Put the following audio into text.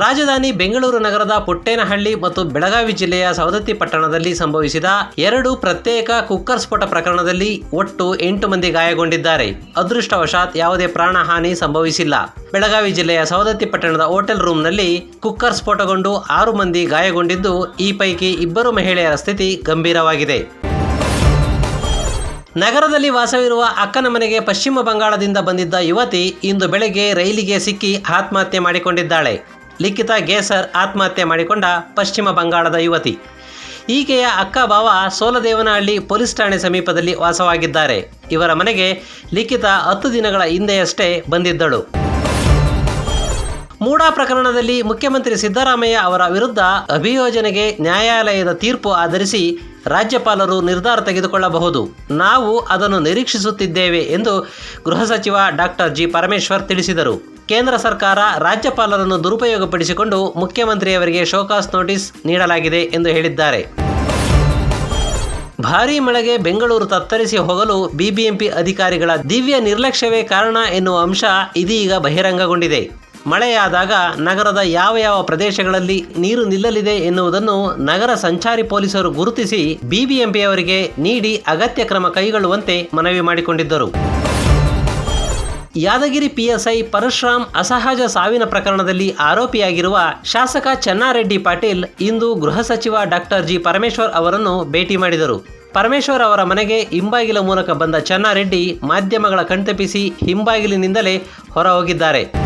ರಾಜಧಾನಿ ಬೆಂಗಳೂರು ನಗರದ ಪುಟ್ಟೇನಹಳ್ಳಿ ಮತ್ತು ಬೆಳಗಾವಿ ಜಿಲ್ಲೆಯ ಸವದತ್ತಿ ಪಟ್ಟಣದಲ್ಲಿ ಸಂಭವಿಸಿದ ಎರಡು ಪ್ರತ್ಯೇಕ ಕುಕ್ಕರ್ ಸ್ಫೋಟ ಪ್ರಕರಣದಲ್ಲಿ ಒಟ್ಟು ಎಂಟು ಮಂದಿ ಗಾಯಗೊಂಡಿದ್ದಾರೆ. ಅದೃಷ್ಟವಶಾತ್ ಯಾವುದೇ ಪ್ರಾಣಹಾನಿ ಸಂಭವಿಸಿಲ್ಲ. ಬೆಳಗಾವಿ ಜಿಲ್ಲೆಯ ಸವದತ್ತಿ ಪಟ್ಟಣದ ಹೋಟೆಲ್ ರೂಮ್ನಲ್ಲಿ ಕುಕ್ಕರ್ ಸ್ಫೋಟಗೊಂಡು ಆರು ಮಂದಿ ಗಾಯಗೊಂಡಿದ್ದು, ಈ ಪೈಕಿ ಇಬ್ಬರು ಮಹಿಳೆಯರ ಸ್ಥಿತಿ ಗಂಭೀರವಾಗಿದೆ. ನಗರದಲ್ಲಿ ವಾಸವಿರುವ ಅಕ್ಕನ ಮನೆಗೆ ಪಶ್ಚಿಮ ಬಂಗಾಳದಿಂದ ಬಂದಿದ್ದ ಯುವತಿ ಇಂದು ಬೆಳಗ್ಗೆ ರೈಲಿಗೆ ಸಿಕ್ಕಿ ಆತ್ಮಹತ್ಯೆ ಮಾಡಿಕೊಂಡಿದ್ದಾಳೆ. ಲಿಖಿತ ಗೇಸರ್ ಆತ್ಮಹತ್ಯೆ ಮಾಡಿಕೊಂಡ ಪಶ್ಚಿಮ ಬಂಗಾಳದ ಯುವತಿ. ಈಕೆಯ ಅಕ್ಕ ಭಾವ ಸೋಲದೇವನಹಳ್ಳಿ ಪೊಲೀಸ್ ಠಾಣೆ ಸಮೀಪದಲ್ಲಿ ವಾಸವಾಗಿದ್ದಾರೆ. ಇವರ ಮನೆಗೆ ಲಿಖಿತ ಹತ್ತು ದಿನಗಳ ಹಿಂದೆಯಷ್ಟೇ ಬಂದಿದ್ದಳು. ಮೂಡಾ ಪ್ರಕರಣದಲ್ಲಿ ಮುಖ್ಯಮಂತ್ರಿ ಸಿದ್ದರಾಮಯ್ಯ ಅವರ ವಿರುದ್ಧ ಅಭಿಯೋಜನೆಗೆ ನ್ಯಾಯಾಲಯದ ತೀರ್ಪು ಆಧರಿಸಿ ರಾಜ್ಯಪಾಲರು ನಿರ್ಧಾರ ತೆಗೆದುಕೊಳ್ಳಬಹುದು. ನಾವು ಅದನ್ನು ನಿರೀಕ್ಷಿಸುತ್ತಿದ್ದೇವೆ ಎಂದು ಗೃಹ ಸಚಿವ ಡಾಕ್ಟರ್ ಜಿ ಪರಮೇಶ್ವರ್ ತಿಳಿಸಿದರು. ಕೇಂದ್ರ ಸರ್ಕಾರ ರಾಜ್ಯಪಾಲರನ್ನು ದುರುಪಯೋಗಪಡಿಸಿಕೊಂಡು ಮುಖ್ಯಮಂತ್ರಿಯವರಿಗೆ ಶೋಕಾಸ್ ನೋಟಿಸ್ ನೀಡಲಾಗಿದೆ ಎಂದು ಹೇಳಿದ್ದಾರೆ. ಭಾರೀ ಮಳೆಗೆ ಬೆಂಗಳೂರು ತತ್ತರಿಸಿ ಹೋಗಲು ಬಿಬಿಎಂಪಿ ಅಧಿಕಾರಿಗಳ ದಿವ್ಯ ನಿರ್ಲಕ್ಷ್ಯವೇ ಕಾರಣ ಎನ್ನುವ ಅಂಶ ಇದೀಗ ಬಹಿರಂಗಗೊಂಡಿದೆ. ಮಳೆಯಾದಾಗ ನಗರದ ಯಾವ ಯಾವ ಪ್ರದೇಶಗಳಲ್ಲಿ ನೀರು ನಿಲ್ಲಲಿದೆ ಎನ್ನುವುದನ್ನು ನಗರ ಸಂಚಾರಿ ಪೊಲೀಸರು ಗುರುತಿಸಿ ಬಿಬಿಎಂಪಿಯವರಿಗೆ ನೀಡಿ ಅಗತ್ಯ ಕ್ರಮ ಕೈಗೊಳ್ಳುವಂತೆ ಮನವಿ ಮಾಡಿಕೊಂಡಿದ್ದರು. ಯಾದಗಿರಿ ಪಿಎಸ್ಐ ಪರಶುರಾಮ್ ಅಸಹಜ ಸಾವಿನ ಪ್ರಕರಣದಲ್ಲಿ ಆರೋಪಿಯಾಗಿರುವ ಶಾಸಕ ಚೆನ್ನಾರೆಡ್ಡಿ ಪಾಟೀಲ್ ಇಂದು ಗೃಹ ಸಚಿವ ಡಾಕ್ಟರ್ ಜಿ ಪರಮೇಶ್ವರ್ ಅವರನ್ನು ಭೇಟಿ ಮಾಡಿದರು. ಪರಮೇಶ್ವರ್ ಅವರ ಮನೆಗೆ ಹಿಂಬಾಗಿಲ ಮೂಲಕ ಬಂದ ಚೆನ್ನಾರೆಡ್ಡಿ ಮಾಧ್ಯಮಗಳ ಕಣ್ತಪ್ಪಿಸಿ ಹಿಂಬಾಗಿಲಿನಿಂದಲೇ ಹೊರ ಹೋಗಿದ್ದಾರೆ